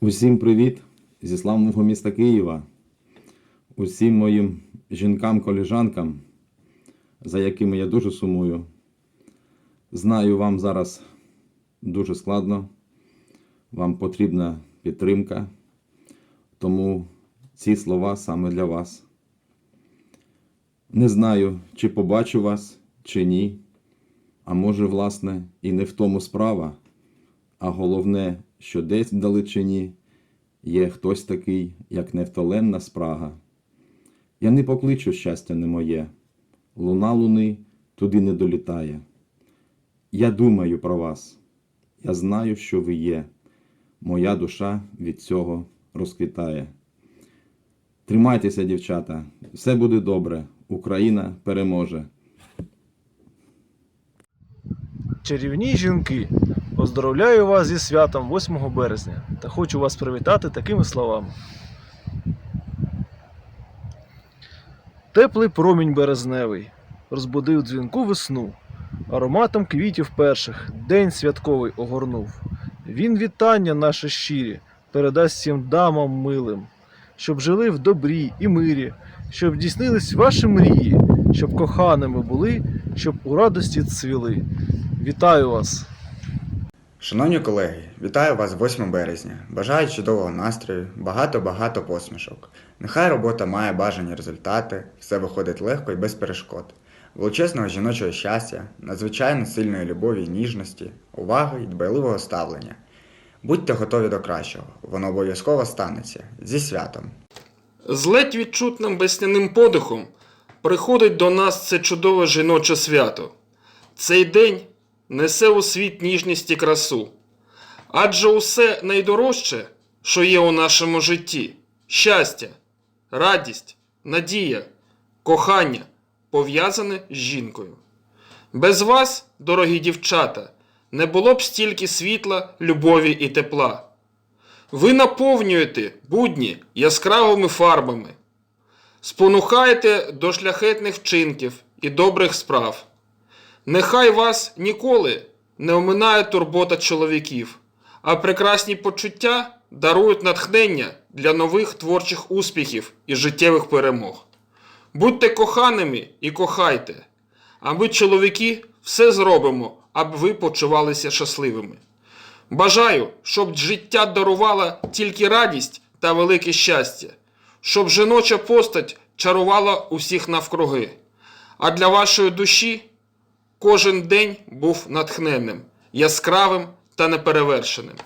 Усім привіт зі славного міста Києва, усім моїм жінкам-коліжанкам, за якими я дуже сумую. Знаю, вам зараз дуже складно, вам потрібна підтримка, тому ці слова саме для вас. Не знаю, чи побачу вас, чи ні, а може, власне, і не в тому справа. А головне, що десь вдалечині є хтось такий, як невтоленна спрага. Я не покличу щастя не моє, луна луни туди не долітає. Я думаю про вас, я знаю, що ви є. Моя душа від цього розквітає. Тримайтеся, дівчата, все буде добре. Україна переможе. Чарівні жінки, поздоровляю вас зі святом 8 березня та хочу вас привітати такими словами. Теплий промінь березневий розбудив дзвінку весну, ароматом квітів перших день святковий огорнув. Він вітання наше щирі передасть всім дамам милим, щоб жили в добрі і мирі, щоб дійснились ваші мрії, щоб коханими були, щоб у радості цвіли. Вітаю вас! Шановні колеги, вітаю вас 8 березня. Бажаю чудового настрою, багато-багато посмішок. Нехай робота має бажані результати, все виходить легко і без перешкод. Величезного жіночого щастя, надзвичайно сильної любові і ніжності, уваги і дбайливого ставлення. Будьте готові до кращого, воно обов'язково станеться. Зі святом! З ледь відчутним весняним подихом приходить до нас це чудове жіноче свято. Цей день несе у світ ніжність і красу. Адже усе найдорожче, що є у нашому житті щастя, радість, надія, кохання пов'язане з жінкою. Без вас, дорогі дівчата, не було б стільки світла, любові і тепла. Ви наповнюєте будні яскравими фарбами, спонукаєте до шляхетних вчинків і добрих справ. Нехай вас ніколи не оминає турбота чоловіків, а прекрасні почуття дарують натхнення для нових творчих успіхів і життєвих перемог. Будьте коханими і кохайте, а ми, чоловіки, все зробимо, аби ви почувалися щасливими. Бажаю, щоб життя дарувало тільки радість та велике щастя, щоб жіноча постать чарувала усіх навкруги, а для вашої душі кожен день був натхненним, яскравим та неперевершеним.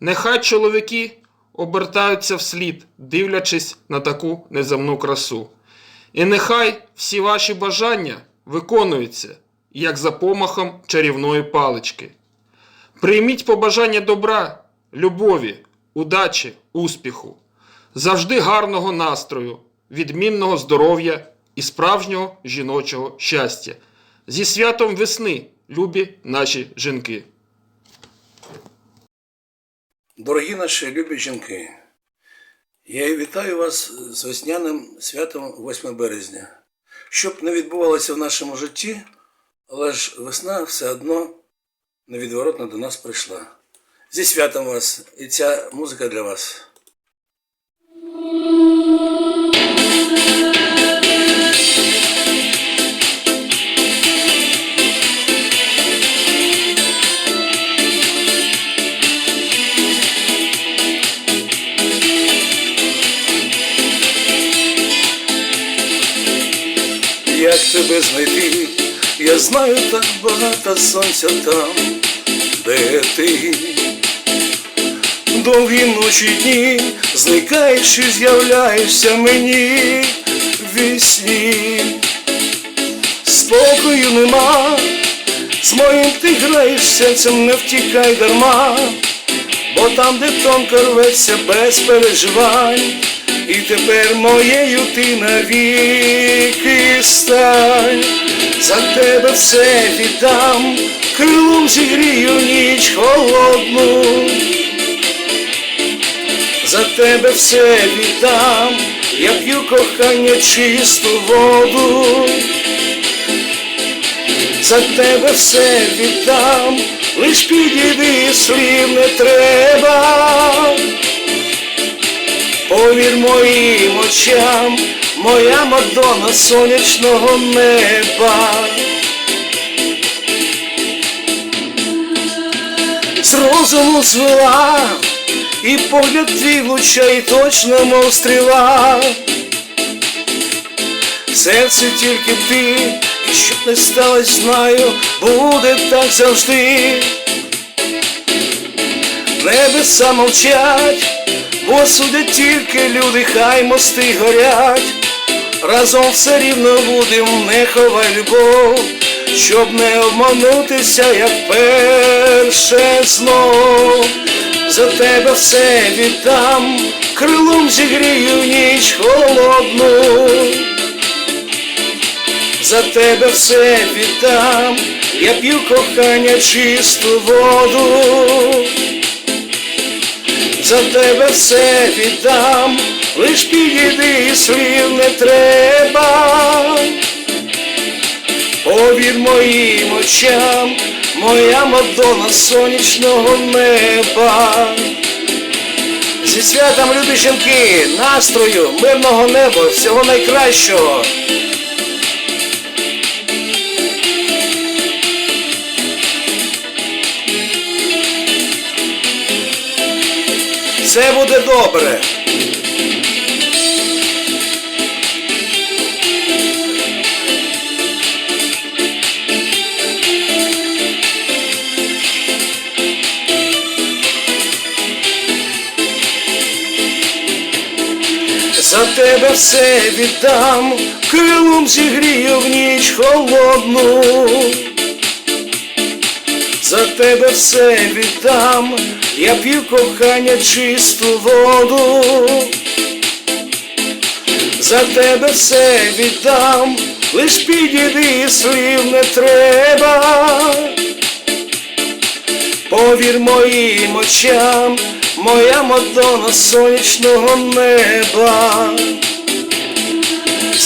Нехай чоловіки обертаються вслід, дивлячись на таку неземну красу. І нехай всі ваші бажання виконуються, як за помахом чарівної палички. Прийміть побажання добра, любові, удачі, успіху, завжди гарного настрою, відмінного здоров'я і справжнього жіночого щастя. Зі святом весни, любі наші жінки. Дорогі наші любі жінки, я вітаю вас з весняним святом 8 березня. Щоб не відбувалося в нашому житті, але ж весна все одно невідворотно до нас прийшла. Зі святом вас і ця музика для вас. Я знаю так багато сонця там, де ти. Довгі ночі дні зникаєш і з'являєшся мені вісні. Спокою нема, з моїм ти граєш серцем, не втікай дарма, бо там, де тонко рветься без переживань, і тепер моєю ти навіки стань, за тебе все віддам, крилом зігрію ніч холодну, за тебе все віддам, я п'ю кохання чисту воду. За тебе все віддам, лиш підійди, слів не треба. Повір моїм очам, моя Мадонна сонячного неба. З розуму звела, і погляд твій влучає точно, мов стріла. Серце тільки ти, і щоб не сталося, знаю, буде так завжди. Небеса мовчать, бо судять тільки люди, хай мости горять. Разом все рівно будем, не ховай любов, щоб не обманутися, як перше знов. За тебе все віддам, крилом зігрію ніч холодну. За тебе все віддам, я п'ю кохання чисту воду. За тебе все віддам, лиш підійди і слів не треба. Повір моїм очам, моя Мадонна сонячного неба. Зі святом любі жінки, настрою, мирного неба, всього найкращого. Все буде добре. За тебе все віддам, крилом зігрію в ніч холодну. За тебе все віддам, я п'ю кохання чисту воду. За тебе все віддам, лиш підійди, слів не треба. Повір моїм очам, моя Мадонна сонячного неба.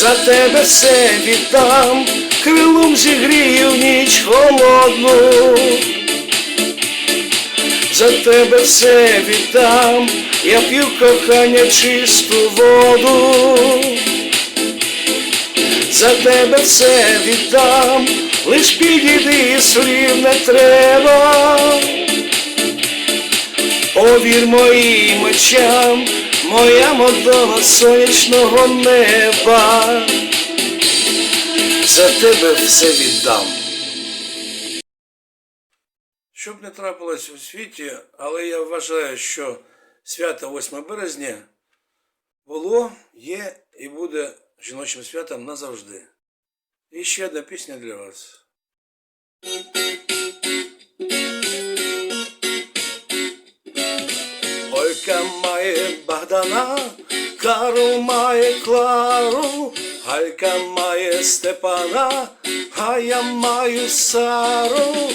За тебе все віддам, крилом зігрію ніч холодну. За тебе все віддам, я п'ю кохання чисту воду. За тебе все віддам, лиш підійди, слів не треба. Повір моїм очам, моя Мадонна сонячного неба. За тебе все віддам. Щоб не трапилось у світі, але я вважаю, що свято 8 березня було, є і буде жіночим святом назавжди. І ще одна пісня для вас. Олька має Богдана, Карл має Клару, Галька має Степана, а я маю Сару.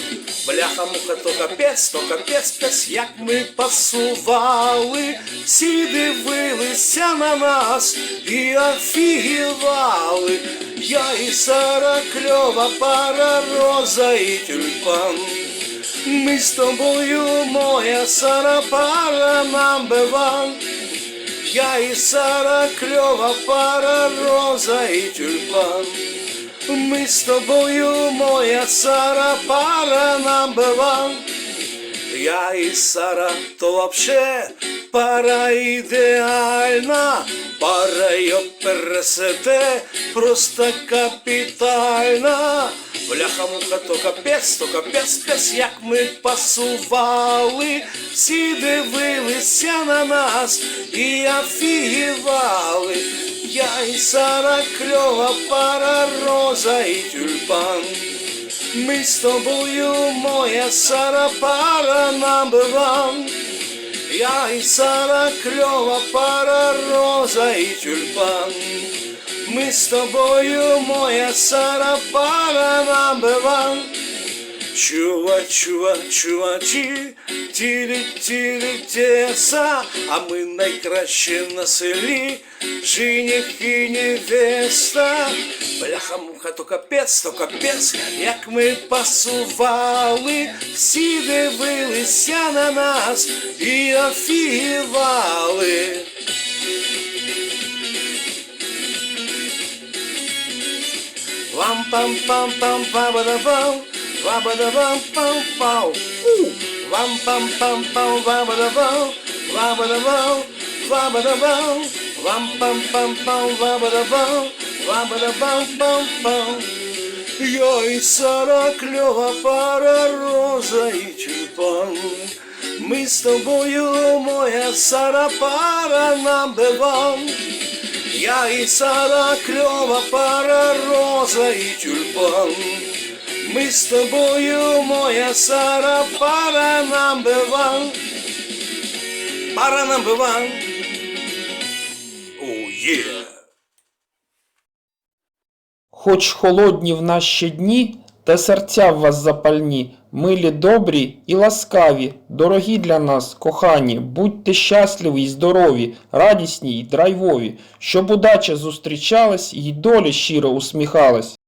Бляха муха, то капець, то капець, пес, як ми пасували, всі дивилися на нас і офігівали. Я і Сара кльова пара, роза і тюльпан. Ми з тобою, моя Сара, пара бы вам, Я і Сара, кльова пара, роза і тюльпан. Ми з тобою, моя Сара, пара number one. Я і Сара, то вообще пара ідеальна, пара йо пересете, просто капітальна. Бляха муха, то капець, то капець, пес, як ми пасували, всі дивилися на нас і офігівали. Я і Сара, кльова пара, роза і тюльпан. Ми з тобою, моя Сара, пара one. Я і Сара, кльова пара, роза і тюльпан. Ми з тобою, моя Сара, пара one. Чува, чува, чувачі, тілі, тілі, теса, а ми найкраще на селі, жених невеста. Бляха муха, то капець, то капець, як ми пасували, всі дивилися на нас і офігівали. Вам пам пам пам па ба да пам, па ба да пам пам пау. Вам пам пам пам па ба да пам, па ба да пам, па ба да пам. Вам пам пам пам па ба да пам, па ба да пам пам пам. Я и Сара клёва пара, роза и тюльпан. Мы с тобою, моя Сара, пара нам бывал. Я и Сара, клёва пара, роза и тюльпан. Мы с тобою, моя Сара, пара нам бывал. Пара нам бывал. О, yeah. Хоч холодні в наші дні, та серця в вас запальні, милі добрі і ласкаві, дорогі для нас, кохані, будьте щасливі й здорові, радісні й драйвові, щоб удача зустрічалась і доля щиро усміхалась.